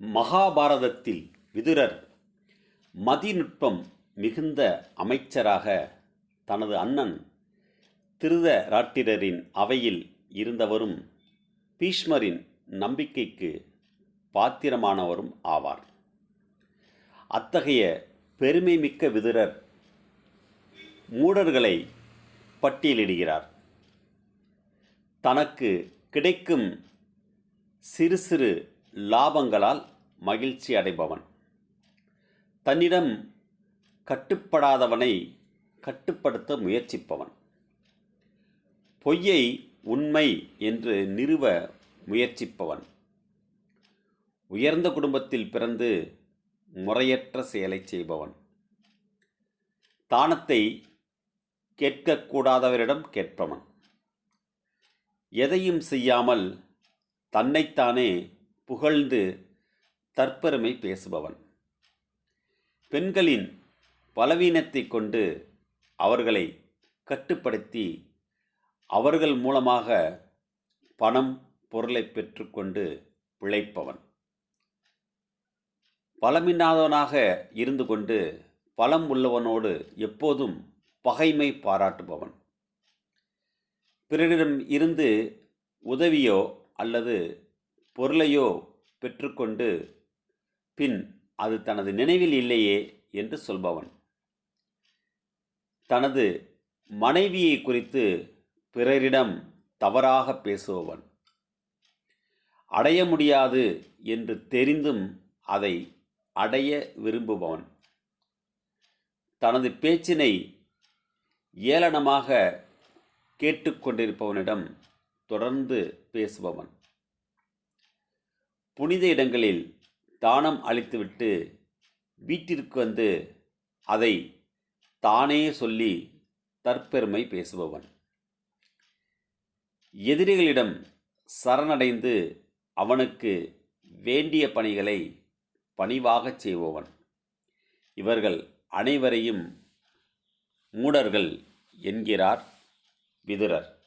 மகாபாரதத்தில் விதுரர் மதிநுட்பம் மிகுந்த அமைச்சராக தனது அண்ணன் திருதராட்டிரரின் அவையில் இருந்தவரும் பீஷ்மரின் நம்பிக்கைக்கு பாத்திரமானவரும் ஆவார். அத்தகைய பெருமை மிக்க விதுரர் மூடர்களை பட்டியலிடுகிறார். தனக்கு கிடைக்கும் சிறு சிறு லாபங்களால் மகிழ்ச்சி அடைபவன். தன்னிடம் கட்டுப்படாதவனை கட்டுப்படுத்த முயற்சிப்பவன். பொய்யை உண்மை என்று நிறுவ முயற்சிப்பவன். உயர்ந்த குடும்பத்தில் பிறந்து முறையற்ற செயலை செய்பவன். தானத்தை கேட்கக்கூடாதவரிடம் கேட்பவன். எதையும் செய்யாமல் தன்னைத்தானே புகழ்ந்து தற்பெருமை பேசுபவன். பெண்களின் பலவீனத்தை கொண்டு அவர்களை கட்டுப்படுத்தி அவர்கள் மூலமாக பணம் பொருளை பெற்றுக்கொண்டு பிழைப்பவன். பலமில்லாதவனாக இருந்து கொண்டு பலம் உள்ளவனோடு எப்போதும் பகைமை பாராட்டுபவன். பிறரிடம் இருந்து உதவியோ அல்லது பொருளையோ பெற்றுக்கொண்டு பின் அது தனது நினைவில் இல்லையே என்று சொல்பவன். தனது மனைவியை குறித்து பிறரிடம் தவறாக பேசுபவன். அடைய முடியாது என்று தெரிந்தும் அதை அடைய விரும்புபவன். தனது பேச்சினை ஏளனமாக கேட்டுக்கொண்டிருப்பவனிடம் தொடர்ந்து பேசுபவன். புனித இடங்களில் தானம் அளித்துவிட்டு வீட்டிற்கு வந்து அதை தானே சொல்லி தற்பெருமை பேசுபவன். எதிரிகளிடம் சரணடைந்து அவனுக்கு வேண்டிய பணிகளை பணிவாகச் செய்பவன். இவர்கள் அனைவரையும் மூடர்கள் என்கிறார் விதுரர்.